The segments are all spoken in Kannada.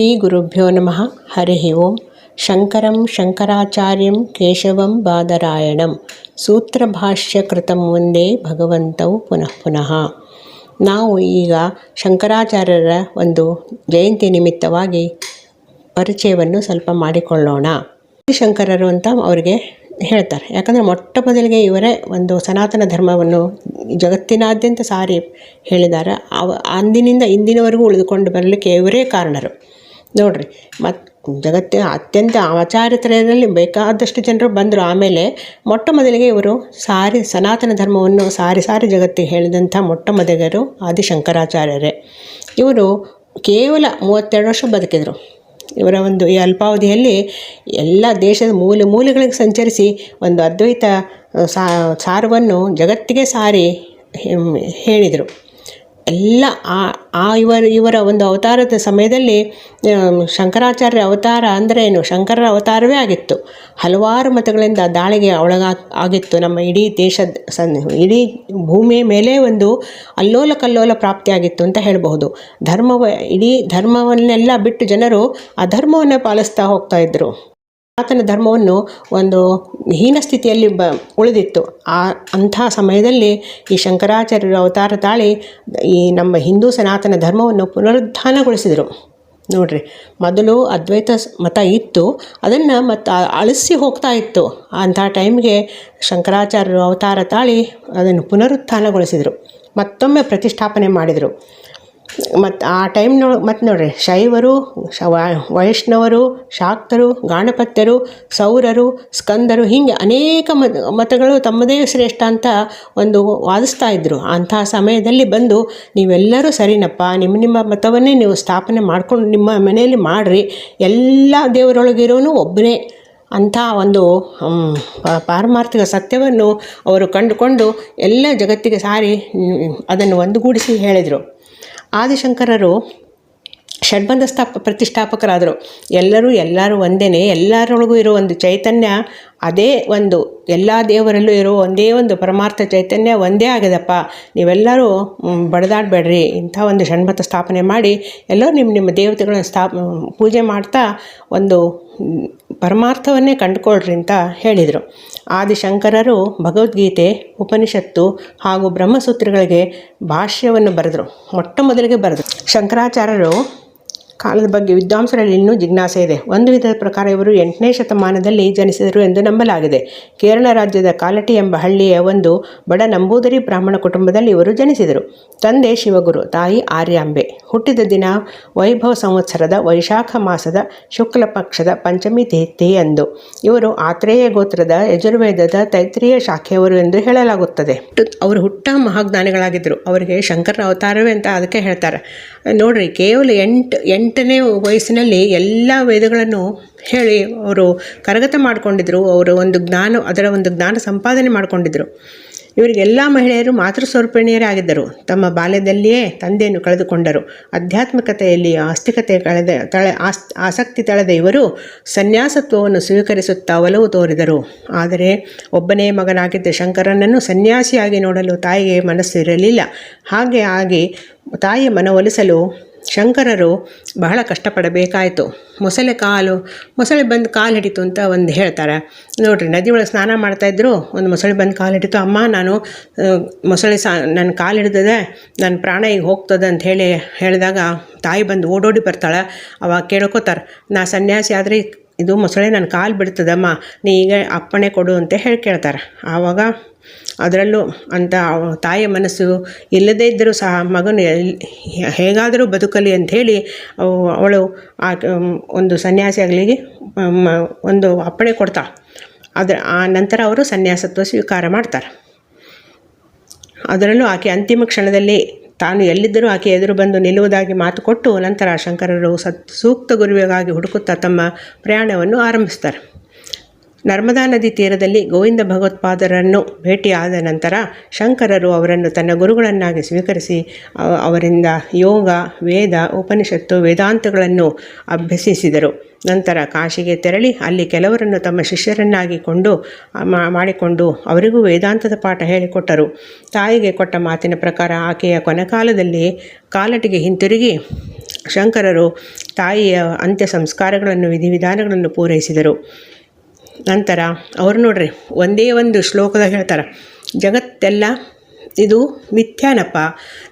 ಶ್ರೀಗುರುಭ್ಯೋ ನಮಃ ಹರಿ ಓಂ ಶಂಕರಂ ಶಂಕರಾಚಾರ್ಯಂ ಕೇಶವಂ ಬಾದರಾಯಣಂ ಸೂತ್ರಭಾಷ್ಯಕೃತಂ ಒಂದೇ ಭಗವಂತವು ಪುನಃ ಪುನಃ ನಾವು ಈಗ ಶಂಕರಾಚಾರ್ಯರ ಒಂದು ಜಯಂತಿ ನಿಮಿತ್ತವಾಗಿ ಪರಿಚಯವನ್ನು ಸ್ವಲ್ಪ ಮಾಡಿಕೊಳ್ಳೋಣ. ಶಂಕರರು ಅಂತ ಅವರಿಗೆ ಹೇಳ್ತಾರೆ. ಯಾಕಂದರೆ ಮೊಟ್ಟ ಮೊದಲಿಗೆ ಇವರೇ ಒಂದು ಸನಾತನ ಧರ್ಮವನ್ನು ಜಗತ್ತಿನಾದ್ಯಂತ ಸಾರಿ ಹೇಳಿದ್ದಾರೆ. ಅವ ಅಂದಿನಿಂದ ಇಂದಿನವರೆಗೂ ಉಳಿದುಕೊಂಡು ಬರಲಿಕ್ಕೆ ಇವರೇ ಕಾರಣರು. ನೋಡಿರಿ ಮತ್ತು ಜಗತ್ತಿನ ಅತ್ಯಂತ ಆಚಾರಿತ್ರಯದಲ್ಲಿ ಬೇಕಾದಷ್ಟು ಜನರು ಬಂದರು. ಆಮೇಲೆ ಮೊಟ್ಟ ಮೊದಲಿಗೆ ಇವರು ಸಾರಿ, ಸನಾತನ ಧರ್ಮವನ್ನು ಸಾರಿ ಸಾರಿ ಜಗತ್ತಿಗೆ ಹೇಳಿದಂಥ ಮೊಟ್ಟ ಮೊದಲಿಗರು ಆದಿಶಂಕರಾಚಾರ್ಯರೇ. ಇವರು ಕೇವಲ ಮೂವತ್ತೆರಡು ವರ್ಷ ಬದುಕಿದರು. ಇವರ ಒಂದು ಈ ಅಲ್ಪಾವಧಿಯಲ್ಲಿ ಎಲ್ಲ ದೇಶದ ಮೂಲೆ ಮೂಲೆಗಳಿಗೆ ಸಂಚರಿಸಿ ಒಂದು ಅದ್ವೈತ ಸಾರವನ್ನು ಜಗತ್ತಿಗೆ ಸಾರಿ ಹೇಳಿದರು. ಎಲ್ಲ ಆ ಇವರ ಇವರ ಒಂದು ಅವತಾರದ ಸಮಯದಲ್ಲಿ ಶಂಕರಾಚಾರ್ಯ ಅವತಾರ ಅಂದರೆ ಏನು? ಶಂಕರರ ಅವತಾರವೇ ಆಗಿತ್ತು. ಹಲವಾರು ಮತಗಳಿಂದ ದಾಳಿಗೆ ಒಳಗ ಆಗಿತ್ತು ನಮ್ಮ ಇಡೀ ದೇಶದ ಸನ್, ಇಡೀ ಭೂಮಿಯ ಮೇಲೆ ಒಂದು ಅಲ್ಲೋಲ ಕಲ್ಲೋಲ ಪ್ರಾಪ್ತಿಯಾಗಿತ್ತು ಅಂತ ಹೇಳಬಹುದು. ಧರ್ಮವ, ಇಡೀ ಧರ್ಮವನ್ನೆಲ್ಲ ಬಿಟ್ಟು ಜನರು ಅಧರ್ಮವನ್ನು ಪಾಲಿಸ್ತಾ ಹೋಗ್ತಾ ಇದ್ದರು ಸನಾತನ ಧರ್ಮವನ್ನು ಒಂದು ಹೀನ ಸ್ಥಿತಿಯಲ್ಲಿ ಬ ಉಳಿದಿತ್ತು. ಆ ಅಂಥ ಸಮಯದಲ್ಲಿ ಈ ಶಂಕರಾಚಾರ್ಯರು ಅವತಾರ ತಾಳಿ ಈ ನಮ್ಮ ಹಿಂದೂ ಸನಾತನ ಧರ್ಮವನ್ನು ಪುನರುದ್ಧಾನಗೊಳಿಸಿದರು ನೋಡ್ರಿ, ಮೊದಲು ಅದ್ವೈತ ಮತ ಇತ್ತು, ಅದನ್ನು ಮತ್ತು ಅಳಿಸಿ ಹೋಗ್ತಾ ಇತ್ತು. ಅಂಥ ಟೈಮ್ಗೆ ಶಂಕರಾಚಾರ್ಯರು ಅವತಾರ ತಾಳಿ ಅದನ್ನು ಪುನರುತ್ಥಾನಗೊಳಿಸಿದರು. ಮತ್ತೊಮ್ಮೆ ಪ್ರತಿಷ್ಠಾಪನೆ ಮಾಡಿದರು. ಮತ್ತು ಆ ಟೈಮ್ನೊಳ ಮತ್ತು ನೋಡಿರಿ, ಶೈವರು ವೈಷ್ಣವರು, ಶಾಕ್ತರು, ಗಾಣಪತ್ಯರು, ಸೌರರು, ಸ್ಕಂದರು, ಹೀಗೆ ಅನೇಕ ಮತ, ಮತಗಳು ತಮ್ಮದೇ ಶ್ರೇಷ್ಠ ಅಂತ ಒಂದು ವಾದಿಸ್ತಾ ಇದ್ದರು ಅಂಥ ಸಮಯದಲ್ಲಿ ಬಂದು ನೀವೆಲ್ಲರೂ ಸರಿನಪ್ಪ, ನಿಮ್ಮ ನಿಮ್ಮ ಮತವನ್ನೇ ನೀವು ಸ್ಥಾಪನೆ ಮಾಡ್ಕೊಂಡು, ನಿಮ್ಮ ಮನೆಯಲ್ಲಿ ಮಾಡಿರಿ. ಎಲ್ಲ ದೇವರೊಳಗಿರೋನು ಒಬ್ಬನೇ ಅಂಥ ಒಂದು ಪಾರಮಾರ್ಥಿಕ ಸತ್ಯವನ್ನು ಅವರು ಕಂಡುಕೊಂಡು ಎಲ್ಲ ಜಗತ್ತಿಗೆ ಸಾರಿ ಅದನ್ನು ಒಂದುಗೂಡಿಸಿ ಹೇಳಿದರು. ಆದಿಶಂಕರರು ಷಡ್ಬಂಧ ಸ್ಥಾಪ ಪ್ರತಿಷ್ಠಾಪಕರಾದರು. ಎಲ್ಲರೂ ಎಲ್ಲರೂ ಒಂದೇ ಎಲ್ಲರೊಳಗೂ ಇರೋ ಒಂದು ಚೈತನ್ಯ ಅದೇ ಒಂದು, ಎಲ್ಲ ದೇವರಲ್ಲೂ ಇರೋ ಒಂದೇ ಒಂದು ಪರಮಾರ್ಥ ಚೈತನ್ಯ ಒಂದೇ ಆಗಿದಪ್ಪ ನೀವೆಲ್ಲರೂ ಬಡದಾಡಬೇಡ್ರಿ. ಇಂಥ ಒಂದು ಷಣ್ಮತ ಸ್ಥಾಪನೆ ಮಾಡಿ, ಎಲ್ಲರೂ ನಿಮ್ಮ ನಿಮ್ಮ ದೇವತೆಗಳನ್ನ ಸ್ಥಾಪ ಪೂಜೆ ಮಾಡ್ತಾ ಒಂದು ಪರಮಾರ್ಥವನ್ನೇ ಕಂಡುಕೊಳ್ರಿ ಅಂತ ಹೇಳಿದರು. ಆದಿಶಂಕರರು ಭಗವದ್ಗೀತೆ, ಉಪನಿಷತ್ತು ಹಾಗೂ ಬ್ರಹ್ಮಸೂತ್ರಗಳಿಗೆ ಭಾಷ್ಯವನ್ನು ಬರೆದರು. ಮೊಟ್ಟ ಮೊದಲಿಗೆ ಬರೆದರು. ಶಂಕರಾಚಾರ್ಯರು ಕಾಲದ ಬಗ್ಗೆ ವಿದ್ವಾಂಸರಲ್ಲಿ ಇನ್ನೂ ಜಿಜ್ಞಾಸೆ ಇದೆ. ಒಂದು ವಿಧದ ಪ್ರಕಾರ ಇವರು ಎಂಟನೇ ಶತಮಾನದಲ್ಲಿ ಜನಿಸಿದರು ಎಂದು ನಂಬಲಾಗಿದೆ. ಕೇರಳ ರಾಜ್ಯದ ಕಾಲಟಿ ಎಂಬ ಹಳ್ಳಿಯ ಒಂದು ಬಡ ನಂಬೂದರಿ ಬ್ರಾಹ್ಮಣ ಕುಟುಂಬದಲ್ಲಿ ಇವರು ಜನಿಸಿದರು. ತಂದೆ ಶಿವಗುರು, ತಾಯಿ ಆರ್ಯಾಂಬೆ. ಹುಟ್ಟಿದ ದಿನ ವೈಭವ ಸಂವತ್ಸರದ ವೈಶಾಖ ಮಾಸದ ಶುಕ್ಲ ಪಕ್ಷದ ಪಂಚಮಿ ಎಂದು. ಇವರು ಆತ್ರೇಯ ಗೋತ್ರದ ಯಜುರ್ವೇದದ ತೈತ್ರಿಯ ಶಾಖೆಯವರು ಎಂದು ಹೇಳಲಾಗುತ್ತದೆ. ಅವರು ಹುಟ್ಟ ಮಹಾಜ್ಞಾನಿಗಳಾಗಿದ್ದರು. ಅವರಿಗೆ ಶಂಕರ ಅವತಾರವೇ ಅಂತ ಅದಕ್ಕೆ ಹೇಳ್ತಾರೆ. ನೋಡ್ರಿ, ಕೇವಲ ಎಂಟು, ಎಂಟನೇ ವಯಸ್ಸಿನಲ್ಲಿ ಎಲ್ಲ ವೇದಗಳನ್ನು ಹೇಳಿ ಅವರು ಕರಗತ ಮಾಡಿಕೊಂಡಿದ್ರು, ಅವರು ಒಂದು ಜ್ಞಾನ, ಅದರ ಒಂದು ಜ್ಞಾನ ಸಂಪಾದನೆ ಮಾಡಿಕೊಂಡಿದ್ರು. ಇವರಿಗೆಲ್ಲ ಮಹಿಳೆಯರು ಮಾತೃ ಸ್ವರೂಪಿಣಿಯರೇ ಆಗಿದ್ದರು. ತಮ್ಮ ಬಾಲ್ಯದಲ್ಲಿಯೇ ತಂದೆಯನ್ನು ಕಳೆದುಕೊಂಡರು. ಆಧ್ಯಾತ್ಮಿಕತೆಯಲ್ಲಿ ಆಸ್ತಿಕತೆ ಕಳೆದ ತಳೆ ಆಸ್, ಆಸಕ್ತಿ ತಳೆದ ಇವರು ಸನ್ಯಾಸತ್ವವನ್ನು ಸ್ವೀಕರಿಸುತ್ತಾ ಒಲವು ತೋರಿದರು. ಆದರೆ ಒಬ್ಬನೇ ಮಗನಾಗಿದ್ದ ಶಂಕರನನ್ನು ಸನ್ಯಾಸಿಯಾಗಿ ನೋಡಲು ತಾಯಿಗೆ ಮನಸ್ಸಿರಲಿಲ್ಲ. ಹಾಗೆ ಆಗಿ ತಾಯಿಯ ಮನವೊಲಿಸಲು ಶಂಕರರು ಬಹಳ ಕಷ್ಟಪಡಬೇಕಾಯಿತು. ಮೊಸಳೆ ಕಾಲು, ಮೊಸಳೆ ಬಂದು ಕಾಲು ಹಿಡಿತು ಅಂತ ಒಂದು ಹೇಳ್ತಾರೆ. ನೋಡಿರಿ ನದಿ ಒಳಗೆ ಸ್ನಾನ ಮಾಡ್ತಾಯಿದ್ರು ಒಂದು ಮೊಸಳೆ ಬಂದು ಕಾಲು ಹಿಡಿತು, ಅಮ್ಮ, ನಾನು ಮೊಸಳೆ ಸಾ ನನ್ನ ಕಾಲು ಹಿಡಿದದೆ ನನ್ನ ಪ್ರಾಣ ಈಗ ಹೋಗ್ತದೆ ಅಂತ ಹೇಳಿ ಹೇಳಿದಾಗ ತಾಯಿ ಬಂದು ಓಡೋಡಿ ಬರ್ತಾಳೆ. ಅವಾಗ ಕೇಳ್ಕೊತಾರೆ, ನಾ ಸನ್ಯಾಸಿ ಆದರೆ ಇದು ಮೊಸಳೆ ನನ್ನ ಕಾಲು ಬಿಡ್ತದಮ್ಮ, ನೀ ಈಗ ಅಪ್ಪಣೆ ಕೊಡು ಅಂತ ಹೇಳಿ ಕೇಳ್ತಾರೆ. ಆವಾಗ ಅದರಲ್ಲೂ ಅಂತ ತಾಯಿಯ ಮನಸ್ಸು ಇಲ್ಲದೇ ಇದ್ದರೂ ಸಹ ಮಗನು ಹೇಗಾದರೂ ಬದುಕಲಿ ಅಂಥೇಳಿ ಅವಳು ಆ ಒಂದು ಸನ್ಯಾಸಿಗಳಿಗೆ ಒಂದು ಅಪ್ಪಣೆ ಕೊಡ್ತಾ. ಅದರ, ಆ ನಂತರ ಅವರು ಸನ್ಯಾಸತ್ವ ಸ್ವೀಕಾರ ಮಾಡ್ತಾರೆ. ಅದರಲ್ಲೂ ಆಕೆ ಅಂತಿಮ ಕ್ಷಣದಲ್ಲಿ ತಾನು ಎಲ್ಲಿದ್ದರೂ ಆಕೆ ಎದುರು ಬಂದು ನಿಲ್ಲುವುದಾಗಿ ಮಾತು ಕೊಟ್ಟು ನಂತರ ಶಂಕರರು ಸತ್, ಸೂಕ್ತ ಗುರುವಿಗಾಗಿ ಹುಡುಕುತ್ತಾ ತಮ್ಮ ಪ್ರಯಾಣವನ್ನು ಆರಂಭಿಸ್ತಾರೆ. ನರ್ಮದಾ ನದಿ ತೀರದಲ್ಲಿ ಗೋವಿಂದ ಭಗವತ್ಪಾದರನ್ನು ಭೇಟಿಯಾದ ನಂತರ ಶಂಕರರು ಅವರನ್ನು ತನ್ನ ಗುರುಗಳನ್ನಾಗಿ ಸ್ವೀಕರಿಸಿ ಅವರಿಂದ ಯೋಗ, ವೇದ, ಉಪನಿಷತ್ತು, ವೇದಾಂತಗಳನ್ನು ಅಭ್ಯಸಿಸಿದರು. ನಂತರ ಕಾಶಿಗೆ ತೆರಳಿ ಅಲ್ಲಿ ಕೆಲವರನ್ನು ತಮ್ಮ ಶಿಷ್ಯರನ್ನಾಗಿ ಕೊಂಡು ಮಾಡಿಕೊಂಡು ಅವರಿಗೂ ವೇದಾಂತದ ಪಾಠ ಹೇಳಿಕೊಟ್ಟರು. ತಾಯಿಗೆ ಕೊಟ್ಟ ಮಾತಿನ ಪ್ರಕಾರ ಆಕೆಯ ಕೊನೆಕಾಲದಲ್ಲಿ ಕಾಲಟಿಗೆ ಹಿಂತಿರುಗಿ ಶಂಕರರು ತಾಯಿಯ ಅಂತ್ಯ ಸಂಸ್ಕಾರಗಳನ್ನು, ವಿಧಿವಿಧಾನಗಳನ್ನು ಪೂರೈಸಿದರು. ನಂತರ ಅವ್ರು ನೋಡ್ರಿ, ಒಂದೇ ಒಂದು ಶ್ಲೋಕದಾಗ ಹೇಳ್ತಾರೆ, ಜಗತ್ತೆಲ್ಲ ಇದು ಮಿಥ್ಯಾನಪ್ಪ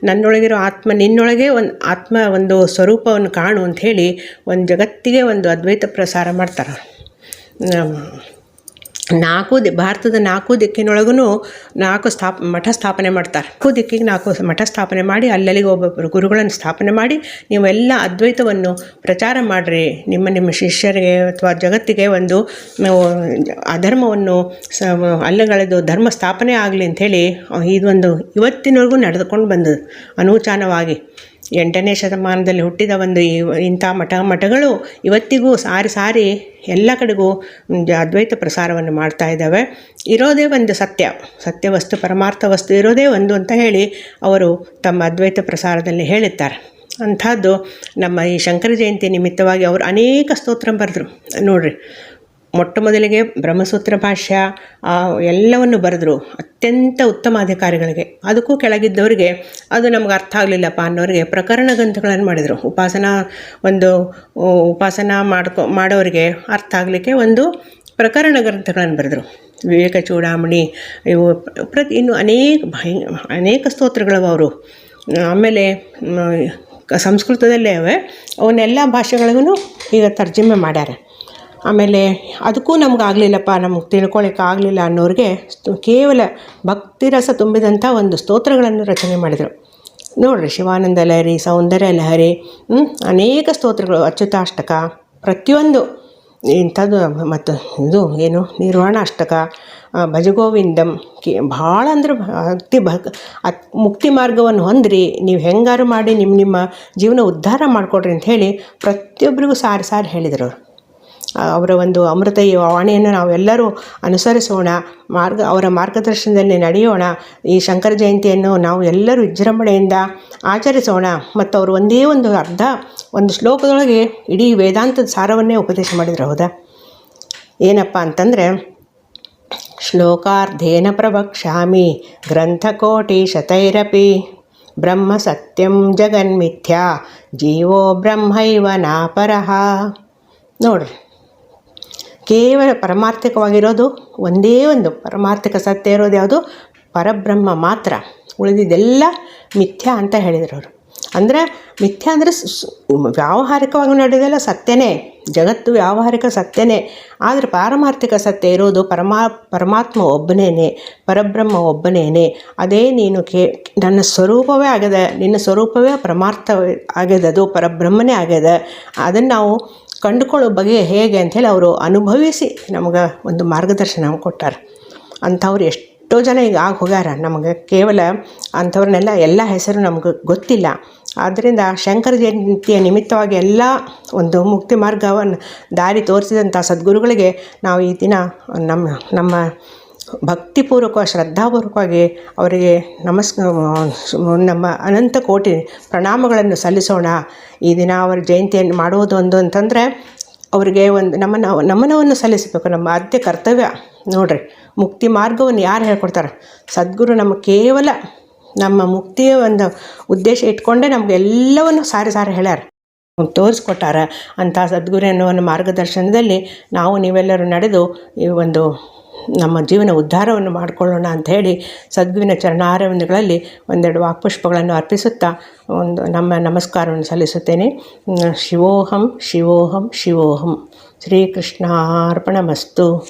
ನನ್ನೊಳಗಿರೋ ಆತ್ಮ, ನಿನ್ನೊಳಗೆ ಒಂದು ಆತ್ಮ, ಒಂದು ಸ್ವರೂಪವನ್ನು ಕಾಣು ಅಂತ ಹೇಳಿ ಒಂದು ಜಗತ್ತಿಗೆ ಒಂದು ಅದ್ವೈತ ಪ್ರಸಾರ ಮಾಡ್ತಾರೆ. ನಾಲ್ಕು ದಿ ಭಾರತದ ನಾಲ್ಕು ದಿಕ್ಕಿನೊಳಗೂ ನಾಲ್ಕು ಸ್ಥಾಪ, ಮಠ ಸ್ಥಾಪನೆ ಮಾಡ್ತಾರೆ. ನಾಲ್ಕು ದಿಕ್ಕಿಗೆ ನಾಲ್ಕು ಮಠ ಸ್ಥಾಪನೆ ಮಾಡಿ ಅಲ್ಲಲ್ಲಿಗೆ ಒಬ್ಬೊಬ್ಬರು ಗುರುಗಳನ್ನು ಸ್ಥಾಪನೆ ಮಾಡಿ, ನೀವೆಲ್ಲ ಅದ್ವೈತವನ್ನು ಪ್ರಚಾರ ಮಾಡಿರಿ. ನಿಮ್ಮ ನಿಮ್ಮ ಶಿಷ್ಯರಿಗೆ ಅಥವಾ ಜಗತ್ತಿಗೆ ಒಂದು ಅಧರ್ಮವನ್ನು ಸ ಅಲ್ಲಗಳೆದು ಧರ್ಮ ಸ್ಥಾಪನೆ ಆಗಲಿ ಅಂಥೇಳಿ ಇದೊಂದು ಇವತ್ತಿನವರೆಗೂ ನಡೆದುಕೊಂಡು ಬಂದದ್ದು ಅನೂಚಾನವಾಗಿ. ಎಂಟನೇ ಶತಮಾನದಲ್ಲಿ ಹುಟ್ಟಿದ ಒಂದು ಇಂಥ ಮಠ ಮಠಗಳು ಇವತ್ತಿಗೂ ಸಾರಿ ಸಾರಿ ಎಲ್ಲ ಕಡೆಗೂ ಅದ್ವೈತ ಪ್ರಸಾರವನ್ನು ಮಾಡ್ತಾ ಇದ್ದಾವೆ. ಇರೋದೇ ಒಂದು ಸತ್ಯ. ಸತ್ಯ ವಸ್ತು, ಪರಮಾರ್ಥ ವಸ್ತು ಇರೋದೇ ಒಂದು ಅಂತ ಹೇಳಿ ಅವರು ತಮ್ಮ ಅದ್ವೈತ ಪ್ರಸಾರದಲ್ಲಿ ಹೇಳುತ್ತಾರೆ ಅಂಥದ್ದು ನಮ್ಮ ಈ ಶಂಕರ ಜಯಂತಿ ನಿಮಿತ್ತವಾಗಿ ಅವರು ಅನೇಕ ಸ್ತೋತ್ರ ಬರೆದ್ರು. ನೋಡಿರಿ ಮೊಟ್ಟ ಮೊದಲಿಗೆ ಬ್ರಹ್ಮಸೂತ್ರ ಭಾಷ್ಯ ಎಲ್ಲವನ್ನು ಬರೆದ್ರು ಅತ್ಯಂತ ಉತ್ತಮ ಅಧಿಕಾರಿಗಳಿಗೆ. ಅದಕ್ಕೂ ಕೆಳಗಿದ್ದವರಿಗೆ ಅದು ನಮ್ಗೆ ಅರ್ಥ ಆಗಲಿಲ್ಲಪ್ಪ ಅನ್ನೋರಿಗೆ ಪ್ರಕರಣ ಗ್ರಂಥಗಳನ್ನು ಮಾಡಿದರು. ಉಪಾಸನಾ ಒಂದು ಉಪಾಸನ ಮಾಡ್ಕೊ, ಮಾಡೋರಿಗೆ ಅರ್ಥ ಆಗಲಿಕ್ಕೆ ಒಂದು ಪ್ರಕರಣ ಗ್ರಂಥಗಳನ್ನು ಬರೆದರು. ವಿವೇಕ ಚೂಡಾಮಣಿ ಇವು ಪ್ರತಿ ಇನ್ನು ಅನೇಕ ಭಯ, ಅನೇಕ ಸ್ತೋತ್ರಗಳವ ಅವರು. ಆಮೇಲೆ ಸಂಸ್ಕೃತದಲ್ಲೇ ಅವೆ. ಅವನ್ನೆಲ್ಲ ಭಾಷೆಗಳಿಗೂ ಈಗ ತರ್ಜಮೆ ಮಾಡ್ಯಾರ. ಆಮೇಲೆ ಅದಕ್ಕೂ ನಮ್ಗೆ ಆಗಲಿಲ್ಲಪ್ಪ ನಮ್ಗೆ ತಿಳ್ಕೊಳ್ಳಿಕ್ಕೆ ಆಗಲಿಲ್ಲ ಅನ್ನೋರಿಗೆ ಕೇವಲ ಭಕ್ತಿರಸ ತುಂಬಿದಂಥ ಒಂದು ಸ್ತೋತ್ರಗಳನ್ನು ರಚನೆ ಮಾಡಿದರು. ನೋಡಿರಿ ಶಿವಾನಂದ ಲಹರಿ, ಸೌಂದರ್ಯ ಲಹರಿ ಅನೇಕ ಸ್ತೋತ್ರಗಳು, ಅಚ್ಯುತಾಷ್ಟಕ, ಪ್ರತಿಯೊಂದು ಇಂಥದ್ದು ಮತ್ತು ಇದು ಏನು, ನಿರ್ವಾಣಾಷ್ಟಕ ಭಜಗೋವಿಂದಂ, ಕಿ, ಭಾಳ ಅಂದ್ರೆ ಭಕ್ತಿ ಭಕ್, ಅತ್ ಮುಕ್ತಿ ಮಾರ್ಗವನ್ನು ಹೊಂದ್ರಿ, ನೀವು ಹೆಂಗಾರು ಮಾಡಿ ನಿಮ್ಮ ನಿಮ್ಮ ಜೀವನ ಉದ್ಧಾರ ಮಾಡಿಕೊಡ್ರಿ ಅಂತ ಹೇಳಿ ಪ್ರತಿಯೊಬ್ಬರಿಗೂ ಸಾರಿ ಸಾರಿ ಹೇಳಿದರು ಅವರ ಒಂದು ಅಮೃತ ಈ ವಾಣಿಯನ್ನು ನಾವೆಲ್ಲರೂ ಅನುಸರಿಸೋಣ, ಮಾರ್ಗ, ಅವರ ಮಾರ್ಗದರ್ಶನದಲ್ಲಿ ನಡೆಯೋಣ. ಈ ಶಂಕರ ಜಯಂತಿಯನ್ನು ನಾವು ಎಲ್ಲರೂ ವಿಜೃಂಭಣೆಯಿಂದ ಆಚರಿಸೋಣ. ಮತ್ತು ಅವರು ಒಂದೇ ಒಂದು ಅರ್ಧ, ಒಂದು ಶ್ಲೋಕದೊಳಗೆ ಇಡೀ ವೇದಾಂತದ ಸಾರವನ್ನೇ ಉಪದೇಶ ಮಾಡಿದ್ರು, ಹೌದಾ? ಏನಪ್ಪ ಅಂತಂದರೆ, ಶ್ಲೋಕಾರ್ಧೇನ ಪ್ರವಕ್ಷ್ಯಾಮಿ ಗ್ರಂಥಕೋಟಿ ಶತೈರಪಿ ಬ್ರಹ್ಮ ಸತ್ಯಂ ಜಗನ್ಮಿಥ್ಯಾ, ಜೀವೋ ಬ್ರಹ್ಮೈವ ನಾಪರಹ. ನೋಡ್ರಿ. ಕೇವಲ ಪರಮಾರ್ಥಿಕವಾಗಿರೋದು ಒಂದೇ ಒಂದು ಪರಮಾರ್ಥಿಕ ಸತ್ಯ ಇರೋದು ಯಾವುದು? ಪರಬ್ರಹ್ಮ ಮಾತ್ರ. ಉಳಿದಿದ್ದೆಲ್ಲ ಮಿಥ್ಯ ಅಂತ ಹೇಳಿದರು ಅವರು. ಅಂದರೆ ಮಿಥ್ಯ ಅಂದರೆ ವ್ಯಾವಹಾರಿಕವಾಗಿ ನಡೆದೆಲ್ಲ ಸತ್ಯನೇ. ಜಗತ್ತು ವ್ಯಾವಹಾರಿಕ ಸತ್ಯನೇ. ಆದರೆ ಪಾರಮಾರ್ಥಿಕ ಸತ್ಯ ಇರೋದು ಪರಮಾ, ಪರಮಾತ್ಮ ಒಬ್ಬನೇ ಪರಬ್ರಹ್ಮ ಒಬ್ಬನೇ ಅದೇ ನೀನು ಕೇ, ನನ್ನ ಸ್ವರೂಪವೇ ಆಗದೆ, ನಿನ್ನ ಸ್ವರೂಪವೇ ಪರಮಾರ್ಥ ಆಗ್ಯದದು ಪರಬ್ರಹ್ಮನೇ ಆಗ್ಯದ ಅದನ್ನು ನಾವು ಕಂಡುಕೊಳ್ಳೋ ಬಗೆ ಹೇಗೆ ಅಂಥೇಳಿ ಅವರು ಅನುಭವಿಸಿ ನಮ್ಗೆ ಒಂದು ಮಾರ್ಗದರ್ಶನ ಕೊಟ್ಟಾರೆ. ಅಂಥವ್ರು ಎಷ್ಟೋ ಜನ ಈಗ ಆಗಿ ಹೋಗ್ಯಾರ. ನಮಗೆ ಕೇವಲ ಅಂಥವ್ರನ್ನೆಲ್ಲ ಎಲ್ಲ ಹೆಸರು ನಮ್ಗೆ ಗೊತ್ತಿಲ್ಲ. ಆದ್ದರಿಂದ ಶಂಕರ ಜಯಂತಿಯ ನಿಮಿತ್ತವಾಗಿ ಎಲ್ಲ ಒಂದು ಮುಕ್ತಿ ಮಾರ್ಗವನ್ನು ದಾರಿ ತೋರಿಸಿದಂಥ ಸದ್ಗುರುಗಳಿಗೆ ನಾವು ಈ ದಿನ ನಮ್ಮ ನಮ್ಮ ಭಕ್ತಿಪೂರ್ವಕ, ಶ್ರದ್ಧಾಪೂರ್ವಕವಾಗಿ ಅವರಿಗೆ ನಮಸ್, ನಮ್ಮ ಅನಂತ ಕೋಟಿ ಪ್ರಣಾಮಗಳನ್ನು ಸಲ್ಲಿಸೋಣ. ಈ ದಿನ ಅವರ ಜಯಂತಿಯನ್ನು ಮಾಡುವುದು ಒಂದು ಅಂತಂದರೆ, ಅವರಿಗೆ ಒಂದು ನಮ್ಮನ ನಮನವನ್ನು ಸಲ್ಲಿಸಬೇಕು. ನಮ್ಮ ಆದ್ಯ ಕರ್ತವ್ಯ ನೋಡ್ರಿ, ಮುಕ್ತಿ ಮಾರ್ಗವನ್ನು ಯಾರು ಹೇಳ್ಕೊಡ್ತಾರೆ? ಸದ್ಗುರು ನಮ್ಮ ಕೇವಲ ನಮ್ಮ ಮುಕ್ತಿಯ ಒಂದು ಉದ್ದೇಶ ಇಟ್ಕೊಂಡೇ ನಮ್ಗೆ ಎಲ್ಲವನ್ನು ಸಾರಿ ಸಾರಿ ಹೇಳ್ಯಾರ. ತೋರಿಸ್ಕೊಟ್ಟಾರ. ಅಂಥ ಸದ್ಗುರು ಅನ್ನೋ ಮಾರ್ಗದರ್ಶನದಲ್ಲಿ ನಾವು ನೀವೆಲ್ಲರೂ ನಡೆದು ಈ ಒಂದು ನಮ್ಮ ಜೀವನ ಉದ್ಧಾರವನ್ನು ಮಾಡಿಕೊಳ್ಳೋಣ ಅಂತ ಹೇಳಿ ಸದ್ಗುವಿನ ಚರಣಾರವಿಂದಗಳಲ್ಲಿ ಒಂದೆರಡು ವಾಕ್ಪುಷ್ಪಗಳನ್ನು ಅರ್ಪಿಸುತ್ತಾ ಒಂದು ನಮ್ಮ ನಮಸ್ಕಾರವನ್ನು ಸಲ್ಲಿಸುತ್ತೇನೆ. ಶಿವೋಹಂ ಶಿವೋಹಂ ಶಿವೋಹಂ. ಶ್ರೀಕೃಷ್ಣಾರ್ಪಣಮಸ್ತು.